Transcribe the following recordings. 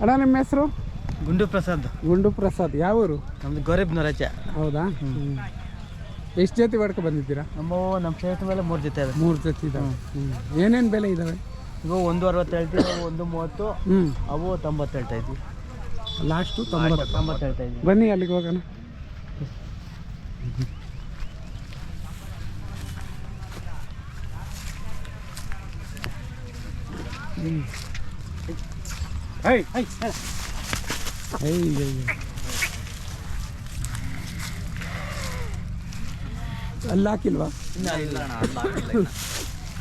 ಅಣ್ಣ ನಿಮ್ಮ ಹೆಸರು? ಗುಂಡು ಪ್ರಸಾದ್. ಗುಂಡು ಪ್ರಸಾದ್. ಯಾವ ಊರು ನಮ್ದು ಗೌರಬ್ನೂರಾಚೆ ಹೌದಾ? ಎಷ್ಟು ಜೊತೆ ಬಡ್ಕೊ ಬಂದಿದ್ದೀರಾ? ನಮ್ಮ ನಮ್ಮ ಕ್ಷೇತ್ರ ಮೇಲೆ ಮೂರು ಜೊತೆ ಇದೆ ಮೂರು ಜೊತೆ ಇದಾವೆ. ಹ್ಞೂ ಏನೇನು ಬೆಲೆ ಇದಾವೆ? ಇವು ಒಂದು ಅರವತ್ತು ಹೇಳ್ತೀವಿ ಒಂದು ಮೂವತ್ತು ಹ್ಞೂ ಅವು ತೊಂಬತ್ತು ಹೇಳ್ತಾ ಇದ್ವಿ ಲಾಸ್ಟು ತೊಂಬತ್ತು. ತೊಂಬತ್ತು ಹೇಳ್ತಾ ಇದ್ವಿ ಬನ್ನಿ ಅಲ್ಲಿಗೆ ಹೋಗೋಣ. ಹೈ Hey, hey, ಅಲ್ಲಿ ಹಾಕಿಲ್ವಾ?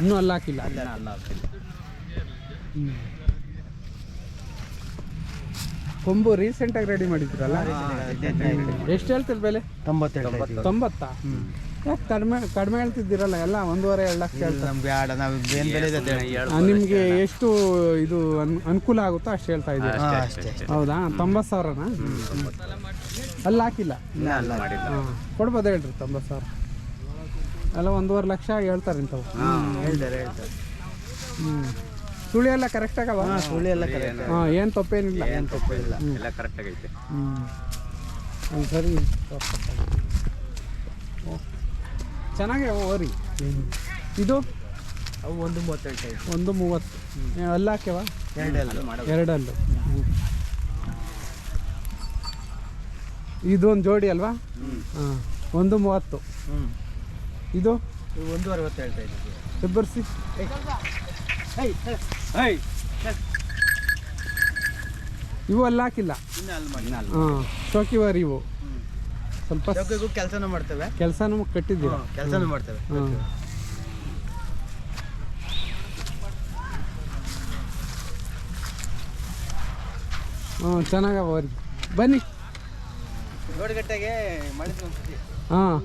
ಇನ್ನೂ ಅಲ್ಲಿ ಹಾಕಿಲ್ಲ. ಕೊಂಬು ರೀಸೆಂಟಾಗಿ ರೆಡಿ ಮಾಡಿದ್ರಲ್ಲ? ಎಷ್ಟು ಹೇಳ್ತೀರಿ ಬೆಲೆ? ತೊಂಬತ್ತು ತೊಂಬತ್ತ ಹ್ಮ್. ತೊಂಬತ್ತಾ ಯಾಕೆ ಕಡಿಮೆ ಕಡಿಮೆ ಹೇಳ್ತಿದ್ದೀರಲ್ಲ ಎಲ್ಲ ಒಂದೂವರೆ ಎರಡು ಲಕ್ಷ ಹೇಳ್ತಾರೆ. ನಮ್ಗೆ ಬೇಡ ನಾವು ಏನು ಬೆಲೆ ಇದೆ ಅಂತ ಹೇಳಿ. ಆ, ನಿಮ್ಗೆ ಎಷ್ಟು ಇದು ಅನ್- ಅನುಕೂಲ ಆಗುತ್ತೋ ಅಷ್ಟು ಹೇಳ್ತಾ ಇದ್ದೀರಿ? ಹಾ, ಅಷ್ಟೇ ಅಷ್ಟೇ. ಹೌದಾ? ತೊಂಬತ್ತು ಸಾವಿರನಾ? ಅಲ್ಲಿ ಹಾಕಿಲ್ಲ? ಇಲ್ಲ ಅಲ್ಲ ಹಾಂ ಕೊಡ್ಬೋದು ಹೇಳ್ರಿ ತೊಂಬತ್ತು ಸಾವಿರ. ಎಲ್ಲ ಒಂದೂವರೆ ಲಕ್ಷ ಹೇಳ್ತಾರೆ ಇಂಥವು ಹೇಳ್ತಾರೆ ಹೇಳ್ತಾರೆ. ಹ್ಞೂ ಸುಳಿ ಎಲ್ಲ ಕರೆಕ್ಟ್ ಆಗವ ಹಾಂ ಸುಳ್ಳು ಎಲ್ಲ ಕರೆಕ್ಟ್ ಹಾಂ ಏನು ತಪ್ಪೇನಿಲ್ಲ. ಏನು ತಪ್ಪು ಇಲ್ಲ ಎಲ್ಲ ಕರೆಕ್ಟ್ ಆಗೈತೆ. ಹ್ಞೂ ಸರಿ. ಚೆನ್ನಾಗೆ ಓರಿ ಇದು? ಅವು ಒಂದು ಮೂವತ್ತೆಂಟು ಒಂದು ಮೂವತ್ತು. ಅಲ್ಲ ಹಾಕ್ಯವ? ಎರಡಲ್ಲು. ಎರಡಲ್ಲು. ಇದೊಂದು ಜೋಡಿ ಅಲ್ವಾ? ಹಾಂ ಒಂದು ಮೂವತ್ತು. ಇದು? ಒಂದು ಅರವತ್ತು ಹೇಳ್ತಾ ಇದ್ದೀವಿ ಹೆಬ್ಬರ್ಸಿ. ಇವು ಅಲ್ಲಿ ಹಾಕಿಲ್ಲ. ಹಾಂ ಶೋಕಿವರ್ ಇವು. ಸ್ವಲ್ಪ ಚೌಕಿಗೂ ಕೆಲಸನೂ ಮಾಡ್ತೇವೆ. ಕೆಲಸನೂ ಕಟ್ಟಿದ್ದೀರಾ? ಕೆಲಸನೂ ಮಾಡ್ತೇವೆ. ಹ್ಞೂ ಚೆನ್ನಾಗವ ಅವ್ರಿಗೆ ಬನ್ನಿ. ಜೋಡಗಟ್ಟೆಗೆ ಹಾಂ.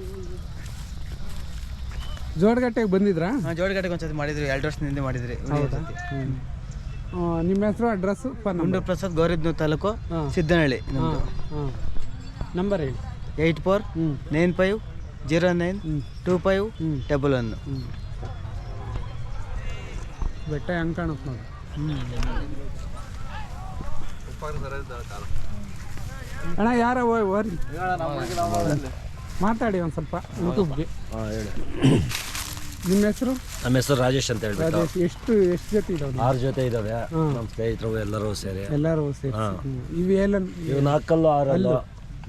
ಜೋಡಗಟ್ಟೆಗೆ ಬಂದಿದ್ರಾ? ಜೋಡಗಟ್ಟೆಗೆ ಒಂದ್ಸತಿ ಮಾಡಿದ್ರು ಎರಡು ವರ್ಷದಿಂದ ಮಾಡಿದ್ರಿ. ನಿಮ್ಮ ಹೆಸರು address number? Prasad Gauribidanur taluk Siddanahalli number ಹೇಳಿ. Eight four nine five zero nine two five ಹ್ಞೂ ಡಬಲ್ ಒನ್ ಹ್ಞೂ ಬೆಟ್ಟ ಹೆಂಗೆ ಕಾಣುತ್ತೆ ನೋಡಿ. ಅಣ್ಣ ಯಾರ ಓರಿ ಮಾತಾಡಿ ಒಂದು ಸ್ವಲ್ಪ ಯೂಟ್ಯೂಬ್ಗೆ ನಿಮ್ಮ ಹೆಸರು? ನಮ್ಮ ಹೆಸರು ರಾಜೇಶ್ ಅಂತ ಹೇಳ್ಬಿಟ್ಟು. ರಾಜೇಶ್ ಎಷ್ಟು ಎಷ್ಟು ಜೊತೆ ಇದಾವೆ? ಆರು ಜೊತೆ ಇದಾವೆ. ನಮ್ಮ ಸ್ನೇಹಿತರು ಎಲ್ಲರೂ ಸೇರಿ. ಎಲ್ಲರೂ ಸೇರಿ. ಹಾ. ಇವು ಎಲ್ಲ ಇವು ನಾಲ್ಕಲ್ಲು ಆರಲ್ಲು?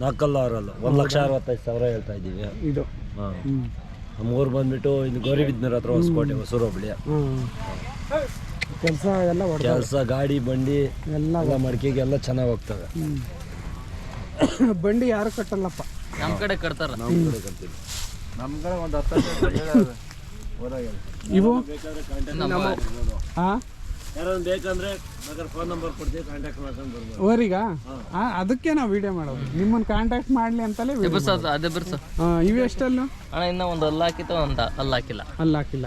ನಾಲ್ಕಲ್ಲು ಆರಲ್ಲು ಒಂದು ಲಕ್ಷ ಅರವತ್ತೈದು ಸಾವಿರ ಹೇಳ್ತಾ ಇದ್ದೀವಿ. ಇದು? ಹಾಂ. ನಮ್ಮೂರು ಬಂದ್ಬಿಟ್ಟು ಇದು ಗೌರಿಬಿದ್ನೂರ್ ಹತ್ರ ಹೊಸಕೋಟೆ ಹೊಸೂರು ಹೋಬಳಿ ಕೆಲಸ ಎಲ್ಲ ಕೆಲಸ ಗಾಡಿ ಬಂಡಿ ಎಲ್ಲ ಎಲ್ಲ ಮಡಿಕೆಗೆಲ್ಲ ಚೆನ್ನಾಗಿ ಹೋಗ್ತವೆ. ಬಂಡಿ ಯಾರು ಕಟ್ಟಲ್ಲಪ್ಪ? ನಮ್ಮ ಕಡೆ ಕಟ್ತಾರ. ನಮ್ಮ ಕಡೆ ಕಟ್ತೀವಿ. ನಮ್ಮ ಕಡೆ ಒಂದು ಹತ್ತು ಇವು? ನಮ್ಮ ಹಾಂ ಯಾರು ಬೇಕಂದ್ರೆ ಬೇಕಾದ್ರೆ ಫೋನ್ ನಂಬರ್ ಕೊಡ್ತೀವಿ ಕಾಂಟ್ಯಾಕ್ಟ್ ಮಾಡ್ಕೊಂಡು ಬರ್ಬೋದು. ಓರಿಗ? ಅದಕ್ಕೆ ನಾವು ವಿಡಿಯೋ ಮಾಡೋದು. ನಿಮ್ಮನ್ನ ಕಾಂಟ್ಯಾಕ್ಟ್ ಮಾಡ್ಲಿ ಅಂತಲೇ ವಿಡಿಯೋ ಬಿರ್ಸ ಅದೇ ಬಿರ್ಸ ಹಾಂ ಇವು ಎಷ್ಟಲ್ಲು? ಅಣ್ಣ ಇನ್ನ ಒಂದು ಅಲ್ಲ ಹಾಕಿತ್ತು ಒಂದು ಅಲ್ಲ ಹಾಕಿಲ್ಲ. ಅಲ್ಲಿ ಹಾಕಿಲ್ಲ.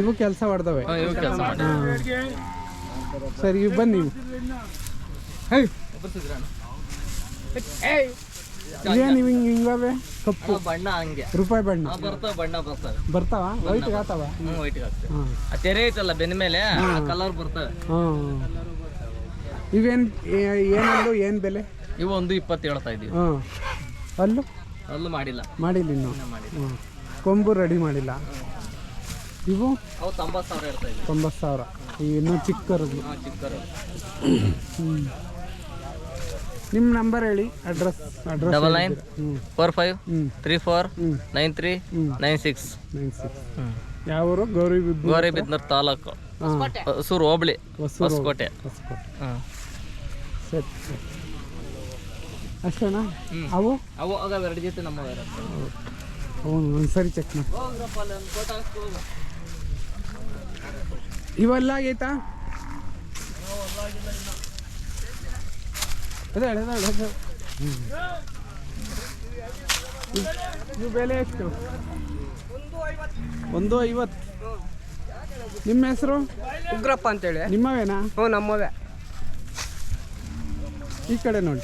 ಇವು ಕೆಲಸ ಹೊಡೆದವೆ ಕೆಲಸ ಮಾಡಿ ಸರಿ ಇವು ಬನ್ನಿ ಇವು. ಇವು ಹಿಂಗವೆ ಕಪ್ಪು. ಬಣ್ಣ ಹಂಗೆ. ರೂಪಾಯಿ ಬಣ್ಣ. ಬರ್ತಾವ ಬಣ್ಣ ಬರ್ತಾವೆ. ಬರ್ತಾವ? ವೈಟ್ ಆ ತೆರೆ ಐತಲ್ಲ ಬೆನ್ನ ಮೇಲೆ ಕಲರ್ ಬರ್ತವೆ. ಹಾಂ ಇವೇನು ಏನಲ್ಲು ಏನು ಬೆಲೆ? ಇವು ಒಂದು ಇಪ್ಪತ್ತು ಹೇಳ್ತಾ ಇದೀವಿ ಹಾಂ ಅಲ್ಲು? ಅಲ್ಲೂ ಮಾಡಿಲ್ಲ. ಮಾಡಿಲ್ಲ ಇನ್ನು. ಮಾಡಿಲ್ಲ. ಹ್ಞೂ ಕೊಂಬು ರೆಡಿ ಮಾಡಿಲ್ಲ. ಇವು? ಅವು ತೊಂಬತ್ತು ಸಾವಿರ ಹೇಳ್ತಾ ಇದೀವಿ ತೊಂಬತ್ತು ಸಾವಿರ. ಇನ್ನೂ ಹಾಂ ಚಿಕ್ಕರು ಹ್ಞೂ ನಿಮ್ಮ ನಂಬರ್ ಹೇಳಿ address address double nine four five three four nine three nine six nine six ಯಾವ ಊರು ಗೌರಿ ಗೌರಿಬಿದ್ನೂರು ತಾಲೂಕು. ಹಾಂ. ಹೊಸೂರು ಹೋಬಳಿ. ಹೊಸಕೋಟೆ. ಹೊಸಕೋಟೆ. ಹ್ಞೂ ಸರಿ ಸರಿ. ಅಷ್ಟೇನಾ. ಅವು? ಅವು ಆಗ ಎರಡು ಜೊತೆ ನಮ್ಮ ಅವನು ಒಂದು ಸರಿ ಚೆಕ್ ಮಾಡಿ. ಇವೆಲ್ಲ ಆಗೈತಾ? ಇದು ಬೆಲೆ ಎಷ್ಟು? ಒಂದು ಐವತ್ತು. ನಿಮ್ಮ ಹೆಸರು? ಉಗ್ರಪ್ಪ ಅಂತೇಳಿ. ನಿಮ್ಮವೇನಾ? ಹ್ಞೂ ನಮ್ಮವೇ. ಈ ಕಡೆ ನೋಡಿ.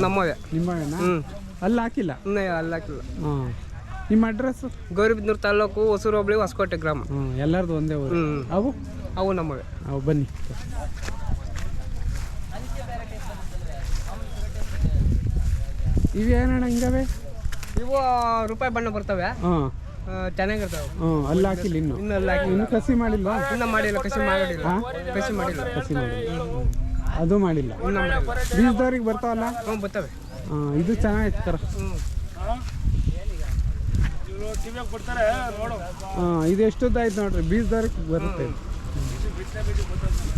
ನಮ್ಮವೇ. ನಿಮ್ಮವೇನಾ? ಹ್ಞೂ. ಅಲ್ಲಿ ಹಾಕಿಲ್ಲ? ಅಲ್ಲಿ ಹಾಕಿಲ್ಲ. ಹಾಂ ನಿಮ್ಮ ಅಡ್ರೆಸ್ಸು ಗೌರಿಬಿದ್ನೂರು ತಾಲೂಕು ಹೊಸೂರು ಹೋಬಳಿ ಹೊಸಕೋಟೆ ಗ್ರಾಮ. ಹ್ಞೂ ಎಲ್ಲರದು ಒಂದೇ ಊರು. ಅವು? ಅವು ನಮ್ಮವೇ. ಅವು ಬನ್ನಿ. ಇವು ಏನಣ್ಣ ಹಿಂಗವೆ? ಇವು ರೂಪಾಯಿ ಬಣ್ಣ ಬರ್ತವೆ. ಹಾಂ. ಚೆನ್ನಾಗಿರ್ತವೆ. ಹ್ಞೂ ಅಲ್ಲಿ ಹಾಕಿಲ್ಲ ಇನ್ನು? ಇನ್ನು ಅಲ್ಲಿ ಹಾಕಿ ಇನ್ನು ಕಸಿ ಮಾಡಿಲ್ವಾ? ಇನ್ನ ಮಾಡಿಲ್ಲ ಕಸಿ ಮಾಡಿಲ್ಲ. ಕಸಿ ಮಾಡಿಲ್ಲ. ಕಸಿ ಮಾಡಿಲ್ಲ. ಅದು ಮಾಡಿಲ್ಲ. ಬೀಜದವ್ರಿಗೆ ಬರ್ತಾವಲ್ಲ ಹ್ಞೂ ಬರ್ತವೆ. ಹಾಂ ಇದು ಚೆನ್ನಾಗಿತ್ತು ಹ್ಞೂ. ಹಾಂ ಇದು ಎಷ್ಟೊತ್ತಾಯ್ತು ನೋಡ್ರಿ? ಬೀಜದವ್ರಿಗೆ ಬರುತ್ತೆ.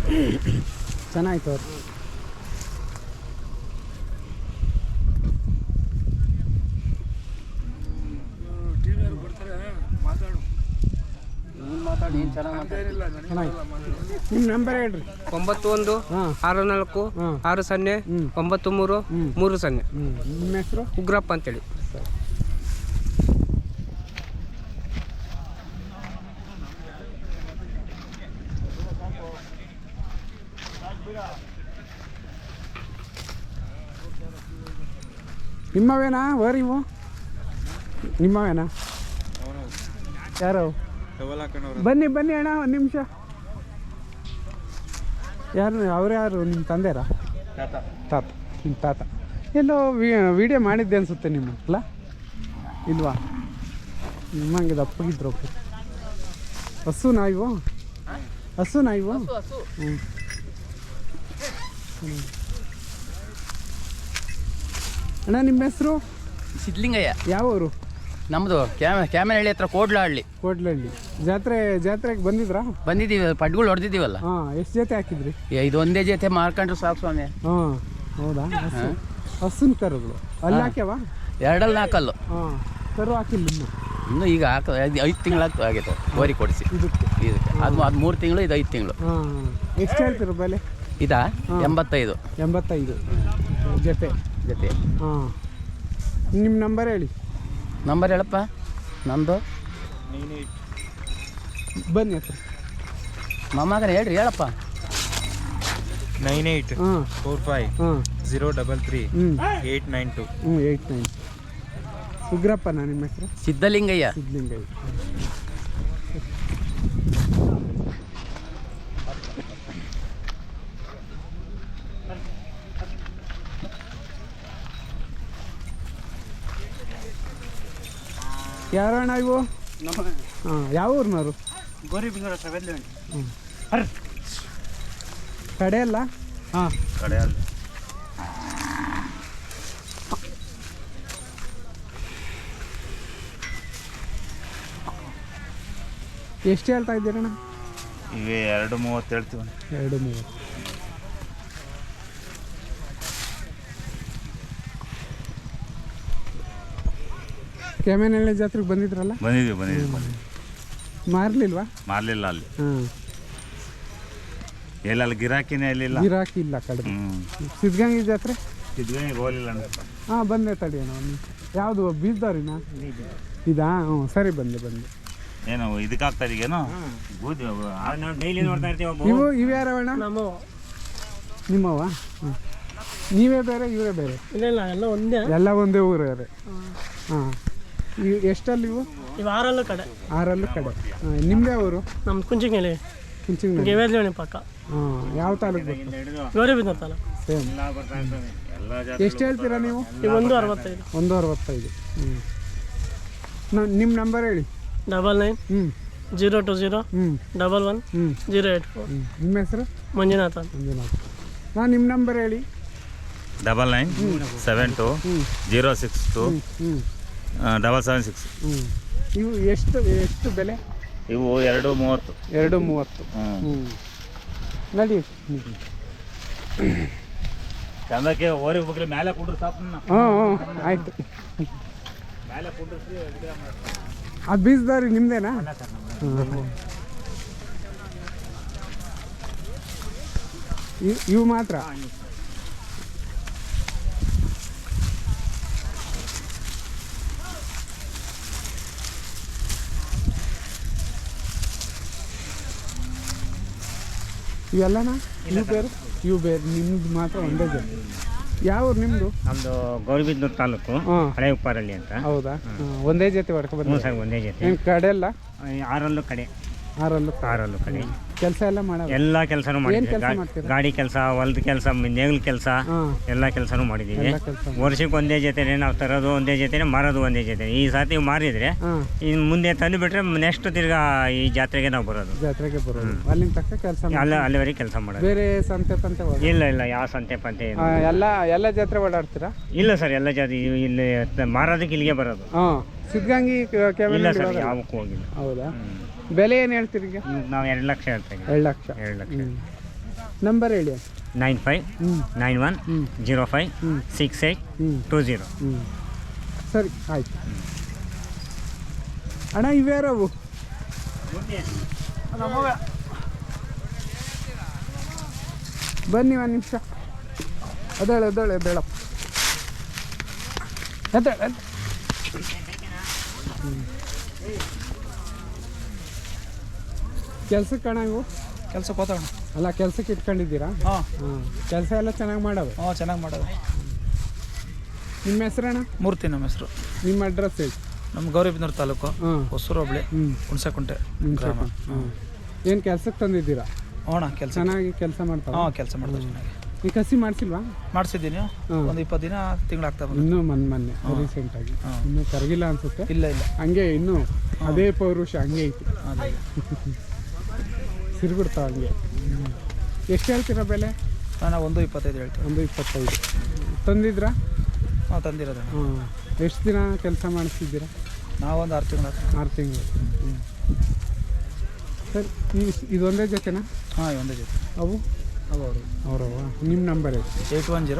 ಚೆನ್ನಾಯ್ತು ಅವ್ರು ಚೆನ್ನಾಯ್ತು ನಿಮ್ಮ ನಂಬರ್ ಹೇಳ್ರಿ. ಒಂಬತ್ತು ಒಂದು ಆರು ನಾಲ್ಕು ಆರು ಸೊನ್ನೆ ಒಂಬತ್ತು ಮೂರು ಮೂರು ಸೊನ್ನೆ. ನಿಮ್ಮ ಹೆಸರು? ಉಗ್ರಪ್ಪ ಅಂತೇಳಿ. ನಿಮ್ಮವೇನಾ? ವರಿವು ನಿಮ್ಮವೇನಾ? ಯಾರು? ಬನ್ನಿ ಬನ್ನಿ ಅಣ್ಣ ಒಂದು ನಿಮಿಷ. ಯಾರು ಅವ್ರು ಯಾರು? ನಿಮ್ಮ ತಂದೆರಾ ತಾತ. ನಿಮ್ಮ ತಾತ. ಎಲ್ಲೋ ವಿಡಿಯೋ ಮಾಡಿದ್ದೆ ಅನ್ಸುತ್ತೆ ನಿಮ್ಮ ಅಲ್ಲ? ಇಲ್ವಾ? ನಿಮ್ಮಂಗೆ ದಪ್ಪಗಿದ್ರು ಹಸು ನಾಯಿವು? ಹಸು ನಾಯಿವು? ಹ್ಞೂ ಅಣ್ಣ ನಿಮ್ಮ ಹೆಸರು? ಸಿದ್ಲಿಂಗಯ್ಯ. ಯಾವ ಊರು ನಮ್ಮದು ಕ್ಯಾಮ ಕ್ಯಾಮನಹಳ್ಳಿ ಹತ್ರ ಕೋಡ್ಲಹಳ್ಳಿ ಕೋಡ್ಲಹಳ್ಳಿ ಜಾತ್ರೆ ಜಾತ್ರೆಗೆ ಬಂದಿದ್ರಾ? ಬಂದಿದ್ದೀವಿ ಪಡ್ಗಳು ಹೊಡೆದಿದೀವಲ್ಲ ಹಾಂ ಎಷ್ಟು ಜೊತೆ ಹಾಕಿದ್ರಿ? ಇದು ಒಂದೇ ಜೊತೆ ಮಾರ್ಕೊಂಡ್ರು ಸಾಕು ಸ್ವಾಮಿ. ಹಾಂ ಹೌದಾ? ಹಸು. ಹಸುನ ಕರುಗಳು ಅಲ್ಲಿ ಹಾಕ್ಯಾವ? ಎರಡಲ್ಲಿ ನಾಲ್ಕಲ್ಲು ಹಾಂ ಕರು ಹಾಕಿಲ್ಲ ಇನ್ನು. ಇನ್ನು ಈಗ ಹಾಕ ಐದು ತಿಂಗಳಾಗ್ತು ಆಗಿದೆ ಓರಿ ಕೊಡಿಸಿ. ಇದಕ್ಕೆ. ಇದಕ್ಕೆ. ಅದು ಅದು ಮೂರು ತಿಂಗಳು ಇದು ಐದು ತಿಂಗಳು. ಹಾಂ ಎಷ್ಟು ಹೇಳ್ತೀರ ಬೆಲೆ? ಇದಾ? ಎಂಬತ್ತೈದು. ಎಂಬತ್ತೈದು. ಜೊತೆ. ಜೊತೆ. ಹಾಂ. ನಿಮ್ಮ ನಂಬರ್ ಹೇಳಿ. ನಂಬರ್ ಹೇಳಪ್ಪ. ನಂದು. ಬನ್ನಿ ಹತ್ರ. ಮೊಮ್ಮಗನ ಹೇಳ್ರಿ ಹೇಳಪ್ಪ. ನೈನ್ ಏಯ್ಟ್ ಹಾಂ ಫೋರ್ ಫೈವ್ ಹಾಂ ಜೀರೋ ಡಬಲ್ ತ್ರೀ ಹ್ಞೂ ಏಯ್ಟ್ ನೈನ್ ಟು. ಹ್ಞೂ ಏಯ್ಟ್ ನೈನ್. ನಾನು ನಿಮ್ಮ ಹೆಸರು? ಸಿದ್ಧಲಿಂಗಯ್ಯ. ಸಿದ್ಲಿಂಗಯ್ಯ ಯಾರಣ್ಣ ಇವು? ಹಾಂ ಯಾವ ಊರಿನವರು? ಹ್ಞೂ ಕಡೆ ಅಲ್ಲ? ಹಾಂ. ಎಷ್ಟು ಹೇಳ್ತಾ ಇದ್ದೀರಣ್ಣ? ಇವೆ ಎರಡು ಮೂವತ್ತು ಹೇಳ್ತೀವಣ್ಣ ಎರಡು ಮೂವತ್ತು. ಕೆಮೆನಹಳ್ಳಿ ಜಾತ್ರೆಗೆ ಬಂದಿದ್ರಲ್ಲ? ಬಂದಿದ್ದೀವಿ ಬಂದಿದ್ದೀವಿ ಬಂದಿದ್ದೀವಿ ಮಾರ್ಲಿಲ್ವಾ? ಮಾರಲಿಲ್ಲ ಅಲ್ಲಿ. ಹಾಂ. ಎಲ್ಲಲ್ಲಿ ಗಿರಾಕಿನೇ ಅಲ್ಲಿಲ್ಲ ಗಿರಾಕಿ ಇಲ್ಲ ಕಡಿಮೆ ಹ್ಞೂ ಸಿದ್ಧಗಂಗೆ ಜಾತ್ರೆ? ಸಿದ್ಧಗಂಗೆ ಹೋಗಲಿಲ್ಲ ಹಾಂ ಬಂದೆ ತಡಿ ಅಣ್ಣ ಒಂದು ಯಾವುದು ಬೀಜದವ್ರಿನಾ ಇದಾ? ಹ್ಞೂ ಸರಿ ಬಂದೆ ಬಂದೆ. ಏನು ಇದಕ್ಕೆ ಆಗ್ತಾ ಇದೀಗೇನು ಬೂದಿ ಡೈಲಿ ನೋಡ್ತಾ ಇರ್ತೀವಿ ಇವು ಇವು ಯಾರವಣ್ಣ? ನಿಮ್ಮವ ಹ್ಞೂ ನೀವೇ ಬೇರೆ ಇವರೇ ಬೇರೆ? ಇಲ್ಲ ಇಲ್ಲ ಎಲ್ಲ ಒಂದೇ. ಎಲ್ಲ ಒಂದೇ ಊರೇ ಹಾಂ. ಇವು ಎಷ್ಟಲ್ಲಿ ಇವು? ಇವು ಆರಲ್ಲೂ ಕಡೆ. ಆರಲ್ಲೂ ಕಡೆ. ಹಾಂ ನಿಮ್ಮದೇ ಊರು ನಮ್ಮ ಕುಂಚಿಂಗೇಳಿ ಕುಂಚಿಂಗ್ ಗೆವೇದ್ಲೋಣಿ ಪಕ್ಕ ಹಾಂ ಯಾವ ತಾಲೂಕು ಬರ್ತದೆ ಗೌರಿಬಿದ್ದ ತಾಲೂಕು. ಸೇಮ್. ಎಷ್ಟು ಹೇಳ್ತೀರಾ ನೀವು? ಇವು ಒಂದು ಅರವತ್ತೈದು. ಒಂದು ಅರವತ್ತೈದು. ಹ್ಞೂ ನಿಮ್ಮ ನಂಬರ್ ಹೇಳಿ. ಡಬಲ್ ನೈನ್ ಹ್ಞೂ ಜೀರೋ ಟು ಜೀರೋ ಹ್ಞೂ ಡಬಲ್ ಒನ್ ಹ್ಞೂ ಜೀರೋ ಏಟ್ ಫೋರ್. ಹ್ಞೂ ನಿಮ್ಮ ಹೆಸರು? ಮಂಜುನಾಥ್ ಅಂತ. ಮಂಜುನಾಥ್. ಹಾಂ ನಿಮ್ಮ ನಂಬರ್ ಹೇಳಿ. Double nine seven two zero six two ಹ್ಞೂ ಡಬಲ್ ಸೆವೆನ್ ಸಿಕ್ಸ್ ಹ್ಞೂ ಇವು ಎಷ್ಟು ಎಷ್ಟು ಬೆಲೆ? ಇವು ಎರಡು ಮೂವತ್ತು. ಎರಡು ಮೂವತ್ತು. ಹ್ಞೂ ನಡಿ. ಚಂದಕ್ಕೆ ಓರಿ ಹೋಗ್ಲಿ ಮೇಲೆ ಕೊಡ್ರಿ ಸಾಪ್ ಹ್ಞೂ ಹ್ಞೂ ಆಯಿತು. ಮೇಲೆ ಕೊಡ್ರಿ ಆ ಬೀಸ್ದಾರಿ ನಿಮ್ಮದೇನಾ ಇವು ಮಾತ್ರ? ಇವೆಲ್ಲನಾ? ಇವು ಬೇರೆ? ಇವು ಬೇರೆ. ನಿಮ್ದು ಮಾತ್ರ ಒಂದೇ ಜನ. ಯಾವ ಊರು ನಿಮ್ಮದು ನಮ್ಮದು ಗೌರಿಬಿದ್ನೂರು ತಾಲೂಕು ಹಾಂ. ಹಳೆ ಉಪ್ಪಾರಲ್ಲಿ ಅಂತ. ಹೌದಾ? ಒಂದೇ ಜೊತೆ ಹೊಡ್ಕೊ ಹ್ಞೂ ಬಂದ ಸರ್ ಒಂದೇ ಜೊತೆ. ಏನು ಕಡೆ ಅಲ್ಲ ಆರಲ್ಲೂ ಕಡೆ. ಆರಲ್ಲೂ ಕಡೆ. ಕೆಲಸ ಎಲ್ಲ ಎಲ್ಲ ಕೆಲಸನೂ ಏನ್ ಮಾಡಿದ್ದೀವಿ ಕೆಲ್ಸ ಗಾ- ಮಾಡ್ತೀರಾ? ಗಾಡಿ ಕೆಲಸ ಹೊಲದ ಕೆಲಸ ನೇಗಿಲ್ ಕೆಲಸ ಎಲ್ಲಾ ಎಲ್ಲ ಕೆಲಸನೂ ಮಾಡಿದ್ದೀವಿ ಎಲ್ಲ ಕೆಲಸ ವರ್ಷಕ್ಕೆ ಒಂದೇ ಜೊತೆನೆ ನಾವು ತರೋದು ಒಂದೇ ಜೊತೆನೆ ಮಾರೋದು ಒಂದೇ ಜೊತೆ ಈ ಸಾತಿ ಮಾರಿದ್ರೆ ಹಾಂ. ಇನ್ನು ಮುಂದೆ ತಂದು ಬಿಟ್ರೆ ನೆಕ್ಸ್ಟ್ ತಿರ್ಗಾ ಈ ಜಾತ್ರೆಗೆ ನಾವು ಬರೋದು. ಜಾತ್ರೆಗೆ ಬರೋದು. ತಕ್ಕ ಕೆಲಸ ಅಲ್ಲ ಅಲ್ಲಿವರೆಗೆ ಕೆಲಸ ಮಾಡೋದು. ಬೇರೆ ಸಂತೆ ಪಂತೆ? ಇಲ್ಲ ಇಲ್ಲ ಯಾವ ಸಂತೆ ಪಂತೆ ಏನು ಆ, ಎಲ್ಲ ಎಲ್ಲ ಜಾತ್ರೆ ಓಡಾಡ್ತೀರಾ? ಇಲ್ಲ ಸರ್ ಎಲ್ಲ ಜಾತಿ ಇವು ಇಲ್ಲಿ ತ- ಮಾರೋದಕ್ಕೆ ಇಲ್ಲಿಗೆ ಬರೋದು. ಹಾಂ. ಸಿದ್ಧಗಂಗಿ ಇಲ್ಲ ಸರ್ ಯಾವಕ್ಕೂ ಹೋಗಿಲ್ಲ. ಹೌದಾ? ಬೆಲೆ ಏನು ಹೇಳ್ತೀರಿ ಈಗ? ನಾವು ಎರಡು ಲಕ್ಷ ಹೇಳ್ತೀವಿ ಇದ್ದೀವಿ. ಎರಡು ಲಕ್ಷ. ಎರಡು ಲಕ್ಷ. ನಂಬರ್ ಹೇಳಿ. ನೈನ್ ಫೈವ್ ಹ್ಞೂ ನೈನ್ ಒನ್ ಹ್ಞೂ ಜೀರೋ ಫೈವ್ ಹ್ಞೂ ಸಿಕ್ಸ್ ಏಯ್ಟ್ ಹ್ಞೂ ಟೂ ಜೀರೋ ಹ್ಞೂ ಸರಿ ಆಯ್ತು. ಅಣ್ಣ ಇವ್ಯಾರವು ಬನ್ನಿ ಒಂದು ನಿಮಿಷ. ಅದೇಳ ಎದ್ದೇಳು ಬೇಡ. ಎದ್ದೇಳು ಎದ್ದೇಳು. ಹ್ಮ್. ಕೆಲ್ಸಕ್ಕೆ ಅಣ್ಣ ಇವು ಕೆಲಸ ಕೋತೋಣ ಅಲ್ಲ ಕೆಲ್ಸಕ್ಕೆ ಇಟ್ಕೊಂಡಿದ್ದೀರಾ? ಹಾಂ. ಹಾಂ. ಕೆಲಸ ಎಲ್ಲ ಚೆನ್ನಾಗಿ ಮಾಡೋದು? ಹಾಂ ಚೆನ್ನಾಗಿ ಮಾಡೋದು. ನಿಮ್ಮ ಹೆಸರಣ್ಣ? ಮೂರ್ತಿ ನಮ್ಮ ಹೆಸರು. ನಿಮ್ಮ ಅಡ್ರೆಸ್ ಹೇಳಿ. ನಮ್ಮ ಗೌರಿಬಿದನೂರು ತಾಲೂಕು ಹಾಂ. ಹೊಸೂರು ಹೋಬಳಿ ಹುಣಸೆಕುಂಟೆ ನಿಮ್ಮ ಗ್ರಾಮ. ಏನು ಕೆಲ್ಸಕ್ಕೆ ತಂದಿದ್ದೀರಾ? ಹೋಣ ಕೆಲಸ ಚೆನ್ನಾಗಿ ಕೆಲಸ ಮಾಡ್ತಾವ ಹಾಂ ಕೆಲಸ ಮಾಡ್ತಾ ಚೆನ್ನಾಗಿ. ಈ ಕಸಿ ಮಾಡಿಸಿಲ್ವಾ? ಮಾಡಿಸಿದ್ದೀನಿ. ಒಂದು ಇಪ್ಪತ್ತು ದಿನ ತಿಂಗಳಾಗ್ತಾ ಬಂದು ಇನ್ನೂ ಮೊನ್ನೆ ಮೊನ್ನೆ ರೀಸೆಂಟಾಗಿ ಇನ್ನು ಇನ್ನೂ ಕರಗಿಲ್ಲ ಅನ್ಸುತ್ತೆ? ಇಲ್ಲ ಇಲ್ಲ. ಹಂಗೆ ಇನ್ನೂ ಅದೇ ಪೌರುಷ ಹಂಗೆ ಐತಿ. ಅದೇ. ಸಿರುಗುಡ್ತಾವ ಹಂಗೆ. ಎಷ್ಟು ಹೇಳ್ತೀರಾ ಬೆಲೆ? ನಾನು ಒಂದು ಇಪ್ಪತ್ತೈದು ಹೇಳ್ತೀನಿ. ಒಂದು ಇಪ್ಪತ್ತೈದು. ತಂದಿದ್ರಾ? ಹಾಂ ತಂದಿರೋದು ಹಾಂ ಎಷ್ಟು ದಿನ ಕೆಲಸ ಮಾಡಿಸ್ತಿದ್ದೀರಾ? ನಾವೊಂದು ಆರು ತಿಂಗಳ ಆರು ತಿಂಗಳು. ಸರ್ ಈ ಇದೊಂದೇ ಜೊತೆನಾ? ಹಾಂ ಒಂದೇ ಜೊತೆ. ಅವು? ಅವು ಅವರು ಅವರವ ನಿಮ್ಮ ನಂಬರ್ ಹೇಳಿ. Eight one zero